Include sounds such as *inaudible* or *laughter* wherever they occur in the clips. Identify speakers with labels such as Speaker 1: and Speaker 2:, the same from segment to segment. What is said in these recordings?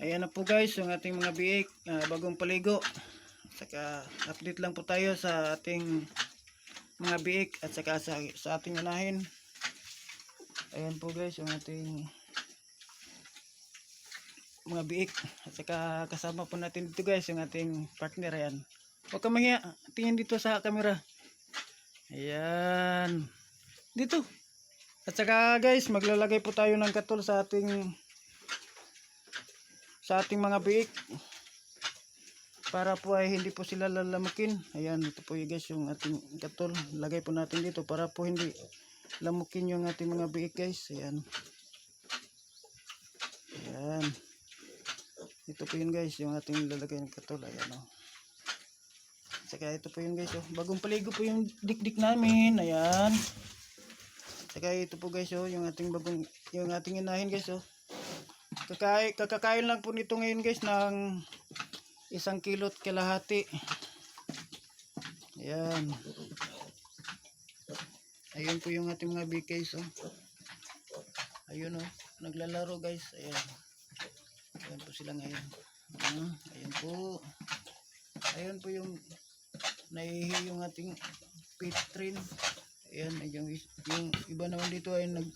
Speaker 1: Ayan na po guys, yung ating mga biik, ah, bagong paligo. Saka update lang po tayo sa ating mga biik at saka sa, sa ating unahin. Ayan po guys, yung ating mga biik. At saka kasama po natin dito guys, yung ating partner. Ayan. Huwag ka mahiya, tingin dito sa camera. Ayan. Dito. At saka guys, maglalagay po tayo ng katol sa ating sa ating mga biik para po ay hindi po sila lalamukin. Ayan ito po guys yung ating katol. Lagay po natin dito para po hindi lamukin yung ating mga biik guys. Ayan. Ayan. Ito po yun guys yung ating lalagay ng katol. Ayan o saka ito po yun guys oh. bagong paligo po yung dikdik namin. Ayan. Saka ito po guys oh yung ating bagong yung ating inahin guys oh Kakay, kakakain lang po nito ngayon guys ng isang kilot kalahati. Ayan. Ayun po yung ating mga BKs oh. Ayun oh, naglalaro guys. Ayan. Ayan po sila ngayon. Ah, Ayan po. Ayun po yung naihi yung ating pit train. Ayan, yung, yung iba naman dito ay nag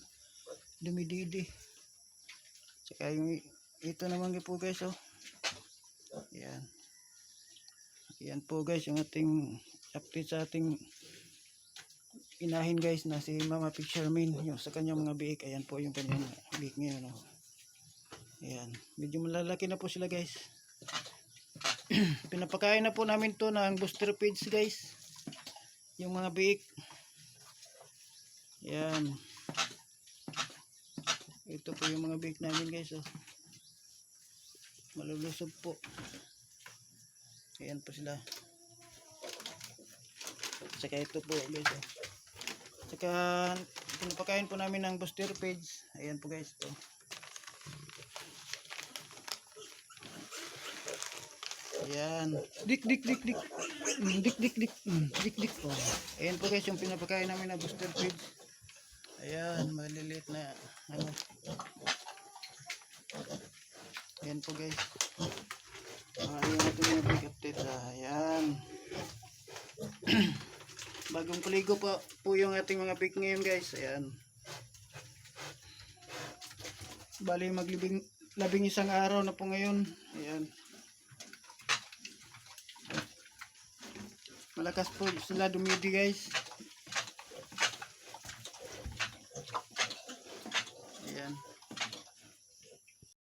Speaker 1: dumididi. Tsaka yung ito naman po guys oh. Yan. Yan po guys yung ating update sa ating inahin guys na si Mama Fisherman yung sa kanyang mga biik. Ayan po yung kanyang biik ngayon oh. Ayan. Medyo malalaki na po sila guys. *clears throat* Pinapakain na po namin to ng booster feeds guys. Yung mga biik. Yan. Ito po yung mga bake namin guys oh. Malulusog po. Ayan po sila. Saka ito po guys oh. Saka pinapakain po namin ng booster page. Ayan po guys oh. Ayan. Dik dik dik dik. Dik dik dik. Dik dik. Ayan po guys yung pinapakain namin ng booster page. Ayan, maliliit na ano. Ayan po guys. Ah, yung ating mga big update. Ayan. *clears throat* Bagong paligo po, po yung ating mga big ngayon guys. Ayan. Bali maglibing labing isang araw na po ngayon. Ayan. Malakas po sila dumidi guys.